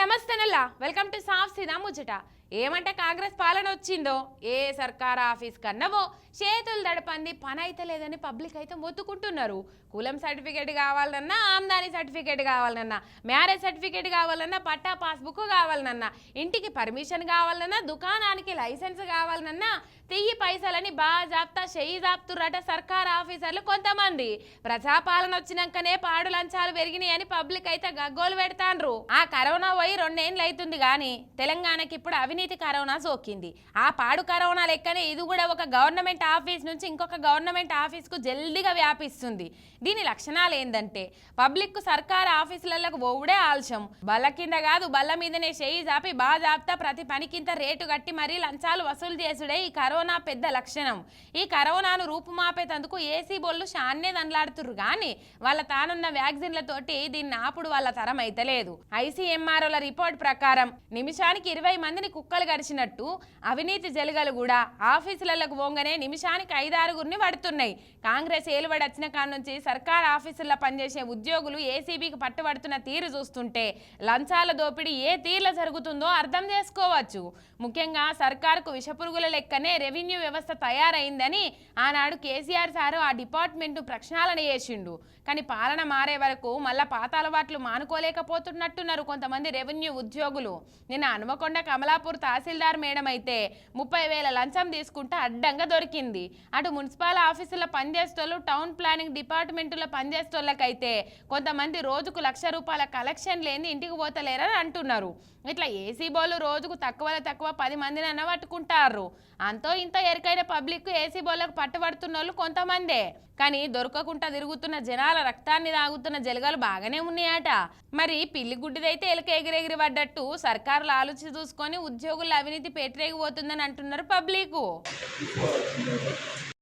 నమస్తే నల్లా. Welcome to సాఫ్ సీదా ముచ్చట. ఏమంటే కాంగ్రెస్ పాలన వచ్చిందో ఏ సర్కార్ ఆఫీస్ కన్నవో చేతులు దడపంది పని అయితే లేదని పబ్లిక్ అయితే మొత్తుకుంటున్నారు. కులం సర్టిఫికేట్ కావాలన్నా ఆమ్దాని సర్టిఫికేట్ కావాలన్నా మ్యారేజ్ సర్టిఫికేట్ కావాలన్నా పట్టా పాస్బుక్ కావాలన్నా ఇంటికి పర్మిషన్ కావాలన్నా దుకాణానికి లైసెన్స్ కావాలన్నా తియ్యి పైసలని బాగా జాప్తా చెయ్యి జాప్తుర్రట సర్కార్ ఆఫీసర్లు కొంతమంది. ప్రజాపాలన వచ్చినాకనే పాడు లంచాలు పెరిగినాయని పబ్లిక్ అయితే గగ్గోలు పెడతాండ్రు. ఆ కరోనా పోయి రెండేండ్లు అవుతుంది కానీ తెలంగాణకి ఇప్పుడు అవినీతి కరోనా సోకింది. ఆ పాడు కరోనా లెక్కనే ఇది కూడా ఒక గవర్నమెంట్ ఆఫీస్ నుంచి ఇంకొక గవర్నమెంట్ ఆఫీస్కు జల్దిగా వ్యాపిస్తుంది. దీని లక్షణాలు ఏంటంటే పబ్లిక్కు సర్కార్ ఆఫీసులకు పోవుడే ఆలస్యం. బల్ల కింద కాదు బల్ల మీదనే చేయి జాపి బాగా జాప్తా ప్రతి పనికింత రేటు కట్టి మరీ లంచాలు వసూలు చేసుడే ఈ కరోనా పెద్ద లక్షణం. ఈ కరోనాను రూపుమాపేతందుకు ఏసీ బోళ్ళు షాన్నే దండ్లాడుతుర్రు. కానీ వాళ్ళ తానున్న వ్యాక్సిన్లతోటి దీన్ని ఆపుడు వాళ్ళ తరం అయితే లేదు. ఐసీఎంఆర్ఓల రిపోర్ట్ ప్రకారం నిమిషానికి ఇరవై మందిని కుక్కలు గడిచినట్టు అవినీతి జలుగలు కూడా ఆఫీసులకు పోగానే నిమిషానికి ఐదారుగురిని పడుతున్నాయి. కాంగ్రెస్ ఏలుబడి వచ్చిన కాడ నుంచి సర్కార్ ఆఫీసుల్లో పనిచేసే ఉద్యోగులు ఏసీబీకి పట్టుబడుతున్న తీరు చూస్తుంటే లంచాల దోపిడీ ఏ తీరులో జరుగుతుందో అర్థం చేసుకోవచ్చు. ముఖ్యంగా సర్కార్కు విషపురుగుల లెక్కనే రెవెన్యూ వ్యవస్థ తయారైందని ఆనాడు కేసీఆర్ సారు ఆ డిపార్ట్మెంట్ను ప్రక్షాళన చేసిండు. కానీ పాలన మారే వరకు మళ్ళా పాత అలవాట్లు మానుకోలేకపోతున్నట్టున్నారు కొంతమంది రెవెన్యూ ఉద్యోగులు. నిన్న హనుమకొండ కమలాపూర్ తహసీల్దార్ మేడం అయితే ముప్పై వేల లంచం తీసుకుంటే అడ్డంగా దొరికింది. అటు మున్సిపల్ ఆఫీసులో పనిచేస్తోళ్ళు టౌన్ ప్లానింగ్ డిపార్ట్మెంట్లో పనిచేస్తోళ్ళకైతే కొంతమంది రోజుకు లక్ష రూపాయల కలెక్షన్ లేని ఇంటికి పోతలేరని అంటున్నారు. ఇట్లా ఏసీ బోలు రోజుకు తక్కువలో తక్కువ పది మందిని అన్న పట్టుకుంటారు అంతో ఇంత ఎరికైన పబ్లిక్ ఏసీ బోళ్ళకు పట్టుబడుతున్న వాళ్ళు కొంతమందే. కానీ దొరకకుండా తిరుగుతున్న జనాల రక్తాన్ని తాగుతున్న జలగాలు బాగానే ఉన్నాయట. మరి పిల్లి గుడ్డిదైతే ఎలుక ఎగిరెగిరి పడ్డట్టు సర్కారులు ఆలోచి చూసుకొని ఉద్యోగుల అవినీతి పెట్టరేగిపోతుందని అంటున్నారు పబ్లిక్.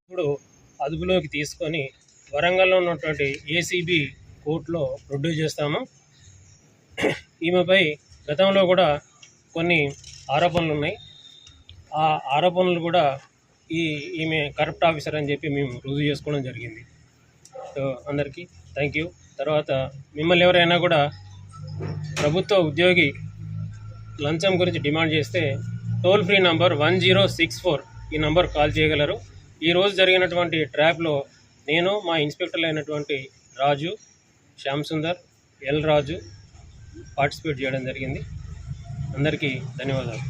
ఇప్పుడు అదుపులోకి తీసుకొని వరంగల్లో ఉన్నటువంటి ఏసీబీ కోర్టులో ప్రొడ్యూస్ చేస్తాము. ఈమెపై గతంలో కూడా కొన్ని ఆరోపణలు ఉన్నాయి. ఆ ఆరోపణలు కూడా ఈ ఈమె కరప్ట్ ఆఫీసర్ అని చెప్పి మేము రుజువు చేసుకోవడం జరిగింది. సో అందరికీ థ్యాంక్ యూ తర్వాత మిమ్మల్ని ఎవరైనా కూడా ప్రభుత్వ ఉద్యోగి లంచం గురించి డిమాండ్ చేస్తే toll free number one zero six four ఈ నంబర్ కాల్ చేయగలరు. ఈరోజు జరిగినటువంటి ట్రాప్లో నేను మా ఇన్స్పెక్టర్లు అయినటువంటి రాజు శ్యామ్ సుందర్ ఎల్ రాజు పార్టిసిపేట్ చేయడం జరిగింది. అందరికీ ధన్యవాదాలు.